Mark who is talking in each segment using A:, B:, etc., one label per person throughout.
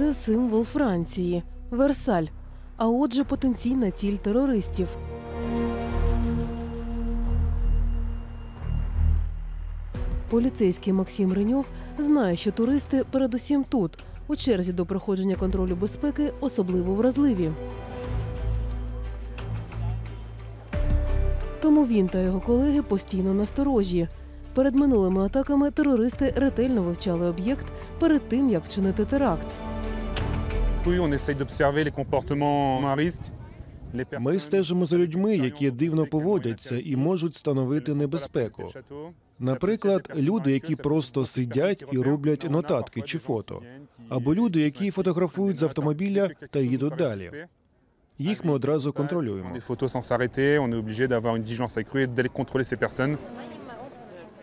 A: Це символ Франції Версаль. А отже, потенційна ціль терористів. Поліцейський Максим Реньов знає, що туристи передусім тут, у черзі до проходження контролю безпеки, особливо вразливі. Тому він та його колеги постійно насторожі. Перед минулими атаками терористи ретельно вивчали об'єкт перед тим, як вчинити теракт.
B: Ми стежимо за людьми, які дивно поводяться і можуть становити небезпеку. Наприклад, люди, які просто сидять і роблять нотатки чи фото, або люди, які фотографують з автомобіля та їдуть далі. Їх ми одразу контролюємо.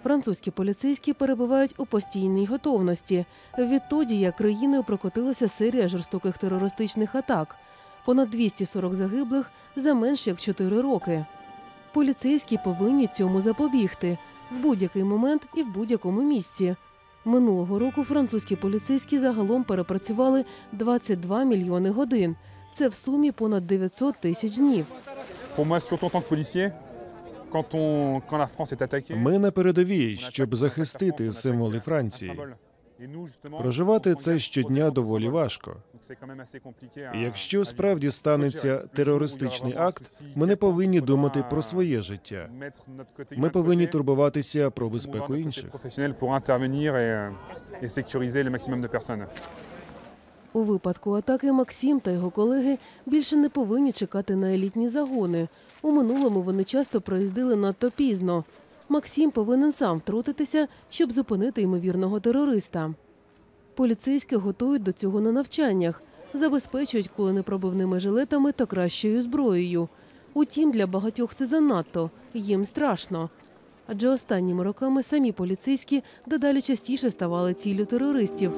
A: Французькі поліцейські перебувають у постійній готовності. Відтоді, як країною прокотилася серія жорстоких терористичних атак, понад 240 загиблих за менш як 4 роки. Поліцейські повинні цьому запобігти в будь-який момент і в будь-якому місці. Минулого року французькі поліцейські загалом перепрацювали 22 мільйони годин. Це в сумі понад 900 тисяч днів.
B: Ми на передовій, щоб захистити символи Франції. Проживати це щодня доволі важко. І Якщо справді станеться терористичний акт, ми не повинні думати про своє життя. Ми повинні турбуватися про безпеку інших.
C: euh.
A: У випадку атаки Максим та його колеги більше не повинні чекати на елітні загони. У минулому вони часто проїздили надто пізно. Максим повинен сам втрутитися, щоб зупинити ймовірного терориста. Поліцейські готують до цього на навчаннях, забезпечують куленепробивними жилетами та кращою зброєю. Утім, для багатьох це занадто, їм страшно. Адже останніми роками самі поліцейські дедалі частіше ставали ціллю терористів.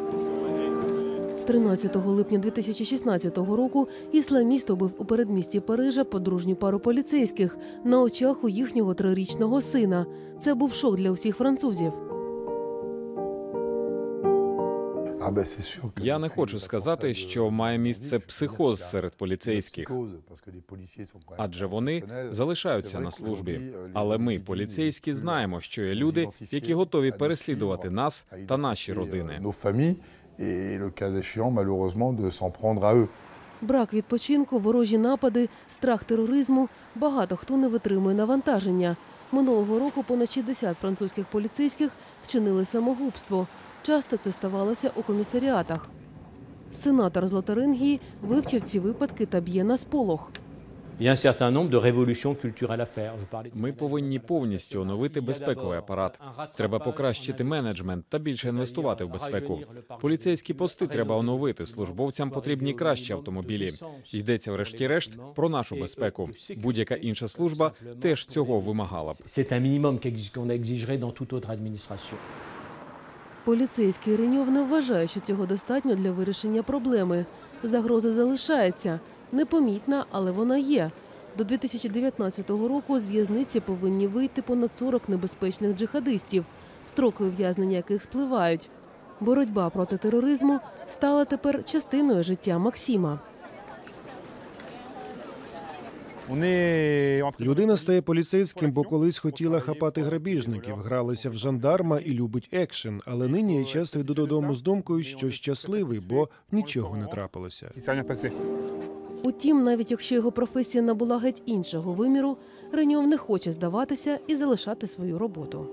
A: 13 липня 2016 року ісламіст убив у передмісті Парижа подружню пару поліцейських на очах у їхнього трирічного сина. Це був шок для усіх французів.
D: Ah
E: Я не хочу сказати, що має місце психоз серед поліцейських, адже вони залишаються на службі. Але ми, поліцейські, знаємо, що є люди, які готові переслідувати нас та наші родини.
D: Et le cas échéant, malheureusement.
A: Брак відпочинку, ворожі напади, страх тероризму. Багато хто не витримує навантаження. Минулого року понад 60 французьких поліцейських вчинили самогубство. Часто це ставалося у комісаріатах. Сенатор з Лотарингії вивчив ці випадки та б'є на сполох.
E: Ми повинні повністю оновити безпековий апарат. Треба покращити менеджмент та більше інвестувати в безпеку. Поліцейські пости треба оновити. Службовцям потрібні кращі автомобілі. Йдеться, врешті-решт, про нашу безпеку. Будь-яка інша служба теж цього вимагала б.
A: Поліцейський Реньов не вважає, що цього достатньо для вирішення проблеми. Загроза залишається непомітна, але вона є. До 2019 року з в'язниці повинні вийти понад 40 небезпечних джихадистів, строки ув'язнення яких спливають. Боротьба проти тероризму стала тепер частиною життя Максима.
B: Людина стає поліцейським, бо колись хотіла хапати грабіжників, гралася в жандарма і любить екшен. Але нині я часто йду додому з думкою, що щасливий, бо нічого не трапилося.
A: Утім, навіть якщо його професія набула геть іншого виміру, Реніов не хоче здаватися і залишати свою роботу.